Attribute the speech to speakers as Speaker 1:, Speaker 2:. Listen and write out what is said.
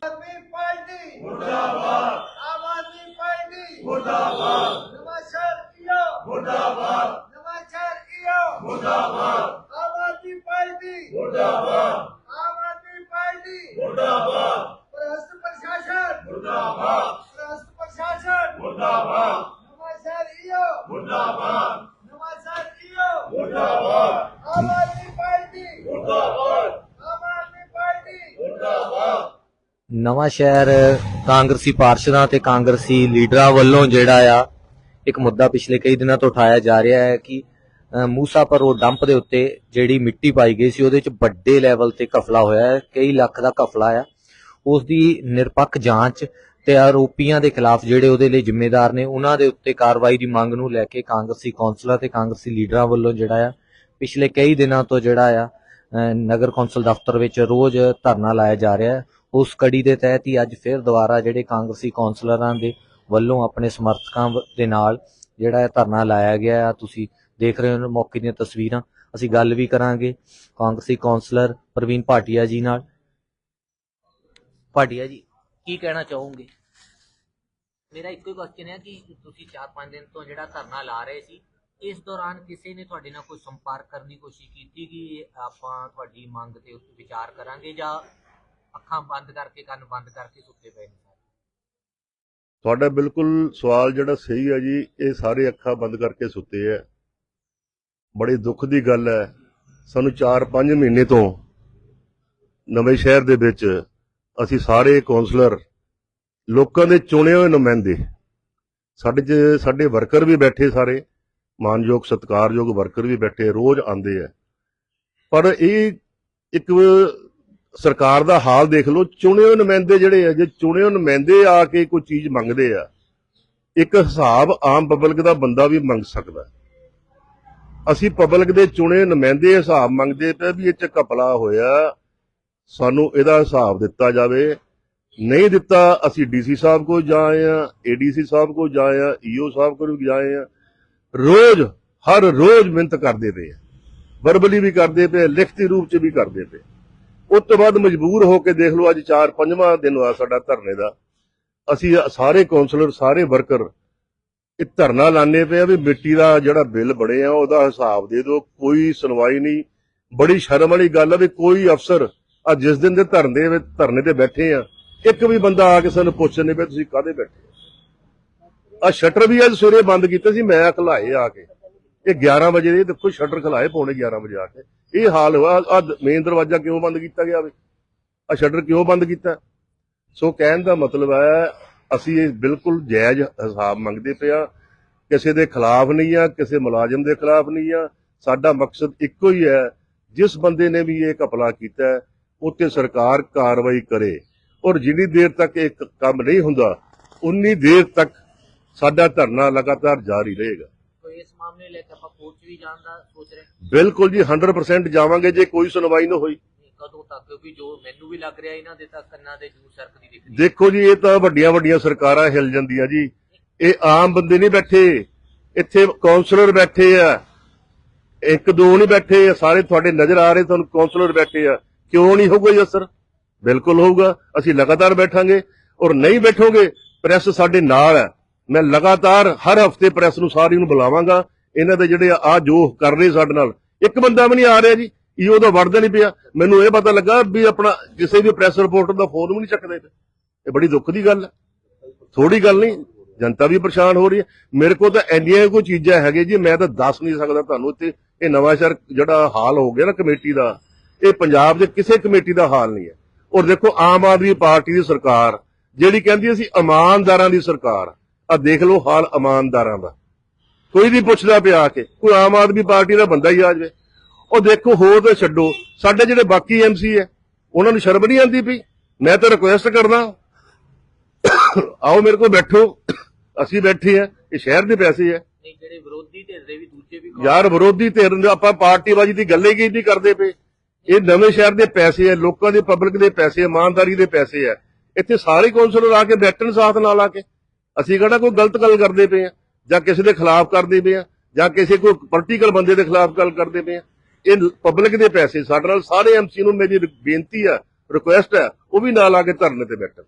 Speaker 1: ਆਦਮੀ Party. ਮੁਰਦਾਬਾਦ। Aadmi Party. ਮੁਰਦਾਬਾਦ। Nawanshahr EO ਮੁਰਦਾਬਾਦ। ਨਵਾਸ਼ਰ ਈਓ ਮੁਰਦਾਬਾਦ। ਆਦਮੀ ਪਾਰਟੀ। ਮੁਰਦਾਬਾਦ। ਆਦਮੀ ਪਾਰਟੀ। ਮੁਰਦਾਬਾਦ। ਪ੍ਰਸ਼ਾਸਨ। ਮੁਰਦਾਬਾਦ। ਪ੍ਰਸ਼ਾਸਨ। ਮੁਰਦਾਬਾਦ ਨਵਾਸ਼ਰ ਈਓ ਮੁਰਦਾਬਾਦ ਨਵਾਸ਼ਰ ਈਓ ਮੁਰਦਾਬਾਦ ਆਮ ਆਦਮੀ ਪਾਰਟੀ ਮੁਰਦਾਬਾਦ ਆਮ ਆਦਮੀ ਪਾਰਟੀ
Speaker 2: ਨਵਾਂ ਸ਼ਹਿਰ ਕਾਂਗਰਸੀ ਪਾਰਸ਼ਦਾਂ ਤੇ ਕਾਂਗਰਸੀ ਲੀਡਰਾਂ ਵੱਲੋਂ ਜਿਹੜਾ ਆ, ਇੱਕ ਮੁੱਦਾ ਪਿਛਲੇ ਕਈ ਦਿਨਾਂ ਤੋਂ ਉਠਾਇਆ ਜਾ ਰਿਹਾ ਹੈ ਕਿ ਮੂਸਾ ਮੂਸਾਪੁਰ ਰੋਡ ਡੰਪ ਦੇ ਉੱਤੇ ਜਿਹੜੀ ਮਿੱਟੀ ਪਾਈ ਗਈ ਸੀ, ਉਹਦੇ ਵਿੱਚ ਵੱਡੇ ਲੈਵਲ ਤੇ ਕਫਲਾ ਹੋਇਆ ਹੈ, ਕਈ ਲੱਖ ਦਾ ਕਫਲਾ ਆ। ਉਸ ਦੀ ਨਿਰਪੱਖ ਜਾਂਚ ਤੇ ਆਰੋਪੀਆਂ ਦੇ ਖਿਲਾਫ ਜਿਹੜੇ ਉਹਦੇ ਲਈ ਜ਼ਿੰਮੇਦਾਰ ਨੇ, ਉਹਨਾਂ ਦੇ ਉੱਤੇ ਕਾਰਵਾਈ ਦੀ ਮੰਗ ਨੂੰ ਲੈ ਕੇ ਕਾਂਗਰਸੀ ਕੌਂਸਲਰ ਤੇ ਕਾਂਗਰਸੀ ਲੀਡਰਾਂ ਵੱਲੋਂ ਜਿਹੜਾ ਆ, ਪਿਛਲੇ ਕਈ ਦਿਨਾਂ ਤੋਂ ਜਿਹੜਾ ਆ ਨਗਰ ਕੌਂਸਲ ਦਫ਼ਤਰ ਵਿੱਚ ਰੋਜ਼ ਧਰਨਾ ਲਾਇਆ ਜਾ ਰਿਹਾ ਹੈ। ਉਸ ਕੜੀ ਦੇ ਤਹਿਤ ਹੀ ਅੱਜ ਫਿਰ ਦੁਬਾਰਾ ਜਿਹੜੇ ਕਾਂਗਰਸੀ ਕੌਂਸਲਰਾਂ ਦੇ ਵੱਲੋਂ ਆਪਣੇ ਸਮਰਥਕਾਂ ਦੇ ਨਾਲ ਜਿਹੜਾ ਇਹ ਧਰਨਾ ਲਾਇਆ ਗਿਆ ਆ, ਤੁਸੀਂ ਦੇਖ ਰਹੇ ਹੋ ਮੌਕੇ ਦੀਆਂ ਤਸਵੀਰਾਂ। ਅਸੀਂ ਗੱਲ ਵੀ ਕਰਾਂਗੇ ਕਾਂਗਰਸੀ ਕੌਂਸਲਰ ਪ੍ਰਵੀਨ ਭਾਟੀਆ ਜੀ ਨਾਲ। ਭਾਟੀਆ ਜੀ, ਕੀ ਕਹਿਣਾ ਚਾਹੋਗੇ? ਮੇਰਾ ਇੱਕੋ ਹੀ ਕੁਐਸਚਨ ਹੈ ਕਿ ਤੁਸੀਂ 4-5 ਦਿਨ ਤੋਂ ਜਿਹੜਾ ਧਰਨਾ ਲਾ ਰਹੇ ਸੀ, ਇਸ ਦੌਰਾਨ ਕਿਸੇ ਨੇ ਤੁਹਾਡੇ ਨਾਲ ਕੋਈ ਸੰਪਰਕ ਕਰਨ ਦੀ ਕੋਸ਼ਿਸ਼ ਕੀਤੀ ਕਿ ਆਪਾਂ ਤੁਹਾਡੀ ਮੰਗ ਤੇ ਵਿਚਾਰ ਕਰਾਂਗੇ ਜਾਂ ਅੱਖਾਂ ਬੰਦ ਕਰਕੇ, ਕੰਨ ਬੰਦ ਕਰਕੇ ਸੁੱਤੇ ਪਏ ਨੇ ਸਾਰੇ?
Speaker 3: ਤੁਹਾਡਾ ਬਿਲਕੁਲ ਸਵਾਲ ਜਿਹੜਾ ਸਹੀ ਹੈ ਜੀ, ਇਹ ਸਾਰੇ ਅੱਖਾਂ ਬੰਦ ਕਰਕੇ ਸੁੱਤੇ ਐ ਬੜੇ ਦੁੱਖ ਦੀ ਗੱਲ ਹੈ। ਸਾਨੂੰ 4-5 ਮਹੀਨੇ ਤੋਂ ਨਵੇਂ ਸ਼ਹਿਰ ਦੇ ਵਿੱਚ ਅਸੀਂ ਸਾਰੇ ਕਾਉਂਸਲਰ ਲੋਕਾਂ ਦੇ ਚੁਣੇ ਹੋਏ ਨੁਮਾਇੰਦੇ, ਸਾਡੇ 'ਚ ਸਾਡੇ ਵਰਕਰ ਵੀ ਬੈਠੇ ਸਾਰੇ, ਮਾਨਯੋਗ, ਸਤਿਕਾਰਯੋਗ ਵਰਕਰ ਵੀ ਬੈਠੇ, ਰੋਜ਼ ਆਉਂਦੇ ਆ ਪਰ ਇਹ ਇੱਕ ਸਰਕਾਰ ਦਾ ਹਾਲ ਦੇਖ ਲਓ, ਚੁਣੇ ਹੋਏ ਨੁਮਾਇੰਦੇ ਜਿਹੜੇ ਆ, ਜੇ ਚੁਣੇ ਹੋਏ ਨੁਮਾਇੰਦੇ ਆ ਕੇ ਕੋਈ ਚੀਜ਼ ਮੰਗਦੇ ਆ, ਇੱਕ ਹਿਸਾਬ ਆਮ ਪਬਲਿਕ ਦਾ ਬੰਦਾ ਵੀ ਮੰਗ ਸਕਦਾ। ਅਸੀਂ ਪਬਲਿਕ ਦੇ ਚੁਣੇ ਨੁਮਾਇੰਦੇ ਹਿਸਾਬ ਮੰਗਦੇ ਪਏ ਵੀ ਇਹ ਚ ਘਪਲਾ ਹੋਇਆ, ਸਾਨੂੰ ਇਹਦਾ ਹਿਸਾਬ ਦਿੱਤਾ ਜਾਵੇ। ਨਹੀਂ ਦਿੱਤਾ, ਅਸੀਂ ਡੀਸੀ ਸਾਹਿਬ ਕੋਲ ਜਾਏ ਆ ਏਡੀਸੀ ਸਾਹਿਬ ਕੋਲ ਜਾਏ ਆ ਈਓ ਸਾਹਿਬ ਕੋਲ ਜਾਏ ਆ। ਰੋਜ਼, ਹਰ ਰੋਜ਼ ਮਿਹਨਤ ਕਰਦੇ ਪਏ ਆ। ਵਰਬਲੀ ਵੀ ਕਰਦੇ ਪਏ ਲਿਖਤੀ ਰੂਪ ਚ ਵੀ ਕਰਦੇ ਪਏ ਉਸ ਤੋਂ ਬਾਅਦ ਮਜਬੂਰ ਹੋ ਕੇ ਦੇਖ ਲਓ, ਅੱਜ 4-5ਵਾਂ ਦਿਨ ਆ ਸਾਡਾ ਧਰਨੇ ਦਾ। ਅਸੀਂ ਸਾਰੇ ਕਾਉਂਸਲਰ ਸਾਰੇ ਵਰਕਰ ਇਹ ਧਰਨਾ ਲਾਣੇ ਪਏ ਆ ਵੀ ਮਿੱਟੀ ਦਾ ਜਿਹੜਾ ਬਿੱਲ ਬਣੇ ਆ, ਉਹਦਾ ਹਿਸਾਬ ਦੇ ਦਿਓ, ਕੋਈ ਸੁਣਵਾਈ ਨਹੀਂ। ਬੜੀ ਸ਼ਰਮ ਵਾਲੀ ਗੱਲ ਆ ਵੀ ਕੋਈ ਅਫਸਰ ਆ ਜਿਸ ਦਿਨ ਦੇ ਧਰਨੇ ਵਿੱਚ, ਧਰਨੇ ਤੇ ਬੈਠੇ ਆ, ਇੱਕ ਵੀ ਬੰਦਾ ਆ ਕੇ ਸਾਨੂੰ ਪੁੱਛਣ ਨਹੀਂ ਤੁਸੀਂ ਕਾਹਦੇ ਬੈਠੇ ਆ ਸ਼ਟਰ ਵੀ ਅੱਜ ਸਵੇਰੇ ਬੰਦ ਕੀਤੇ ਸੀ, ਮੈਂ ਖਲਾਏ ਆ ਕੇ। ਇਹ 11 ਵਜੇ ਦੇ ਦੇਖੋ ਸ਼ਟਰ ਖਲਾਏ ਪੌਣੇ 11 ਵਜੇ ਆ ਕੇ। ਇਹ ਹਾਲ ਹੋਇਆ ਆ ਮੇਨ ਦਰਵਾਜ਼ਾ ਕਿਉਂ ਬੰਦ ਕੀਤਾ ਗਿਆ ਵੇ? ਆ ਸ਼ਟਰ ਕਿਉਂ ਬੰਦ ਕੀਤਾ? ਸੋ ਕਹਿਣ ਦਾ ਮਤਲਬ ਹੈ ਅਸੀਂ ਇਹ ਬਿਲਕੁਲ ਜਾਇਜ਼ ਹਿਸਾਬ ਮੰਗਦੇ ਪਿਆ ਕਿਸੇ ਦੇ ਖਿਲਾਫ ਨਹੀਂ ਆ ਕਿਸੇ ਮੁਲਾਜ਼ਮ ਦੇ ਖਿਲਾਫ ਨਹੀਂ ਆ। ਸਾਡਾ ਮਕਸਦ ਇੱਕੋ ਹੀ ਹੈ ਜਿਸ ਬੰਦੇ ਨੇ ਵੀ ਇਹ ਘਪਲਾ ਕੀਤਾ ਹੈ, ਉੱਤੇ ਸਰਕਾਰ ਕਾਰਵਾਈ ਕਰੇ। ਔਰ ਜਿੰਨੀ ਦੇਰ ਤੱਕ ਇਹ ਕੰਮ ਨਹੀਂ ਹੁੰਦਾ ਉਨੀ ਦੇਰ ਤੱਕ ਸਾਡਾ ਧਰਨਾ ਲਗਾਤਾਰ ਜਾਰੀ ਰਹੇਗਾ।
Speaker 2: ਇਸ ਮਾਮਲੇ ਲੈ ਕੇ ਆਪਾਂ ਕੋਰਟ 'ਚ ਵੀ ਜਾਣ ਦਾ ਸੋਚ ਰਹੇ
Speaker 3: ਬਿਲਕੁਲ ਜੀ 100% ਜਾਵਾਂਗੇ ਜੇ ਕੋਈ ਸੁਣਵਾਈ ਨਾ ਹੋਈ।
Speaker 2: ਕਦੋਂ ਤੱਕ? ਕਿਉਂਕਿ ਜੋ ਮੈਨੂੰ ਵੀ ਲੱਗ ਰਿਹਾ ਇਹਨਾਂ ਦੇ ਤਾਂ ਕੰਨਾਂ ਦੇ ਜੂਰ ਸਰਕਦੀ ਦਿਖ ਰਹੀ
Speaker 3: ਦੇਖੋ ਜੀ ਇਹ ਤਾਂ ਵੱਡੀਆਂ ਵੱਡੀਆਂ ਸਰਕਾਰਾਂ ਹਿਲ ਜਾਂਦੀਆਂ ਜੀ। ਇਹ ਆਮ ਬੰਦੇ ਨਹੀਂ ਬੈਠੇ। ਇੱਥੇ ਕਾਉਂਸਲਰ ਬੈਠੇ ਆ। ਇੱਕ ਦੋ ਨਹੀਂ ਬੈਠੇ। ਆ ਸਾਰੇ ਤੁਹਾਡੇ ਨਜ਼ਰ ਆ ਰਹੇ ਤੁਹਾਨੂੰ ਕਾਉਂਸਲਰ ਬੈਠੇ ਆ। ਕਿਉਂ ਨਹੀਂ ਹੋਊਗਾ ਜੀ ਅਸਰ? ਬਿਲਕੁਲ ਹੋਊਗਾ। ਅਸੀਂ ਲਗਾਤਾਰ ਬੈਠਾਂਗੇ। ਔਰ ਨਹੀਂ ਬੈਠੋਗੇ ਪ੍ਰੈਸ ਸਾਡੇ ਨਾਲ ਹੈ। ਮੈਂ ਲਗਾਤਾਰ ਹਰ ਹਫ਼ਤੇ ਪ੍ਰੈਸ ਨੂੰ ਸਾਰੀ ਨੂੰ ਬੁਲਾਵਾਂਗਾ। ਇਹਨਾਂ ਦੇ ਜਿਹੜੇ ਆ ਜੋ ਕਰ ਰਹੇ ਸਾਡੇ ਨਾਲ, ਇੱਕ ਬੰਦਾ ਵੀ ਨਹੀਂ ਆ ਰਿਹਾ ਜੀ, ਈਓ ਦਾ ਵੜਦਾ ਨਹੀਂ ਪਿਆ। ਮੈਨੂੰ ਇਹ ਪਤਾ ਲੱਗਾ ਵੀ ਆਪਣਾ ਕਿਸੇ ਵੀ ਪ੍ਰੈਸ ਰਿਪੋਰਟਰ ਦਾ ਫੋਨ ਵੀ ਨਹੀਂ ਚੱਕਦੇ ਇਹ ਬੜੀ ਦੁੱਖ ਦੀ ਗੱਲ ਹੈ। ਥੋੜੀ ਗੱਲ ਨਹੀਂ, ਜਨਤਾ ਵੀ ਪਰੇਸ਼ਾਨ ਹੋ ਰਹੀ ਹੈ। ਮੇਰੇ ਕੋਲ ਤਾਂ ਇੰਨੀਆਂ ਕੋਈ ਚੀਜ਼ਾਂ ਹੈਗੇ ਜੀ, ਮੈਂ ਤਾਂ ਦੱਸ ਨਹੀਂ ਸਕਦਾ ਤੁਹਾਨੂੰ ਇੱਥੇ। ਇਹ ਨਵਾਂ ਸ਼ਹਿਰ ਜਿਹੜਾ ਹਾਲ ਹੋ ਗਿਆ ਨਾ ਕਮੇਟੀ ਦਾ, ਇਹ ਪੰਜਾਬ ਦੇ ਕਿਸੇ ਕਮੇਟੀ ਦਾ ਹਾਲ ਨਹੀਂ ਹੈ। ਔਰ ਦੇਖੋ, ਆਮ ਆਦਮੀ ਪਾਰਟੀ ਦੀ ਸਰਕਾਰ, ਜਿਹੜੀ ਕਹਿੰਦੀ ਅਸੀਂ ਇਮਾਨਦਾਰਾਂ ਦੀ ਸਰਕਾਰ ਆ ਦੇਖ ਲਓ ਹਾਲ ਇਮਾਨਦਾਰਾਂ ਦਾ। ਕੋਈ ਨਹੀਂ ਪੁੱਛਦਾ ਪਿਆ ਕੇ। ਕੋਈ ਆਮ ਆਦਮੀ ਪਾਰਟੀ ਦਾ ਬੰਦਾ ਹੀ ਆ ਜਾਵੇ। ਉਹ ਦੇਖੋ ਹੋਰ ਤਾਂ ਛੱਡੋ। ਸਾਡੇ ਜਿਹੜੇ ਬਾਕੀ ਐਮਸੀ ਹੈ ਉਹਨਾਂ ਨੂੰ ਸ਼ਰਮ ਨਹੀਂ ਆਉਂਦੀ ਪਈ? ਮੈਂ ਤਾਂ ਰਿਕੁਐਸਟ ਕਰਦਾ। ਆਓ ਮੇਰੇ ਕੋਲ ਬੈਠੋ। ਅਸੀਂ ਬੈਠੇ ਆ ਇਹ ਸ਼ਹਿਰ ਦੇ ਪੈਸੇ ਆ
Speaker 2: ਨਹੀਂ ਜਿਹੜੇ ਵਿਰੋਧੀ ਧਿਰ ਦੇ ਵੀ ਦੂਜੇ ਵੀ
Speaker 3: ਯਾਰ ਵਿਰੋਧੀ ਧਿਰ ਨੂੰ ਆਪਾਂ ਪਾਰਟੀਬਾਜ਼ੀ ਦੀ ਗੱਲੇ ਕੀ ਨਹੀਂ ਕਰਦੇ ਪਏ? ਇਹ ਨਵੇਂ ਸ਼ਹਿਰ ਦੇ ਪੈਸੇ ਆ ਲੋਕਾਂ ਦੇ ਪਬਲਿਕ ਦੇ ਪੈਸੇ ਇਮਾਨਦਾਰੀ ਦੇ ਪੈਸੇ ਆ ਇੱਥੇ ਸਾਰੇ ਕੌਂਸਲਰ ਆ ਕੇ ਬੈਠਣ ਸਾਥ ਨਾਲ ਆ ਕੇ। ਅਸੀਂ ਕਿਹੜਾ ਕੋਈ ਗਲਤ ਗੱਲ ਕਰਦੇ ਪਏ ਆ? ਜਾਂ ਕਿਸੇ ਦੇ ਖਿਲਾਫ ਕਰਦੇ ਪਏ ਆ? ਜਾਂ ਕਿਸੇ ਕੋਈ ਪੋਲੀਟੀਕਲ ਬੰਦੇ ਦੇ ਖਿਲਾਫ ਗੱਲ ਕਰਦੇ ਪਏ ਆ? ਇਹ ਪਬਲਿਕ ਦੇ ਪੈਸੇ ਸਾਡੇ ਨਾਲ, ਸਾਰੇ ਐਮਸੀ ਨੂੰ ਮੇਰੀ ਬੇਨਤੀ ਆ ਰਿਕੁਐਸਟ ਹੈ ਉਹ ਵੀ ਨਾਲ ਆ ਕੇ ਧਰਨੇ ਤੇ ਬੈਠਣ।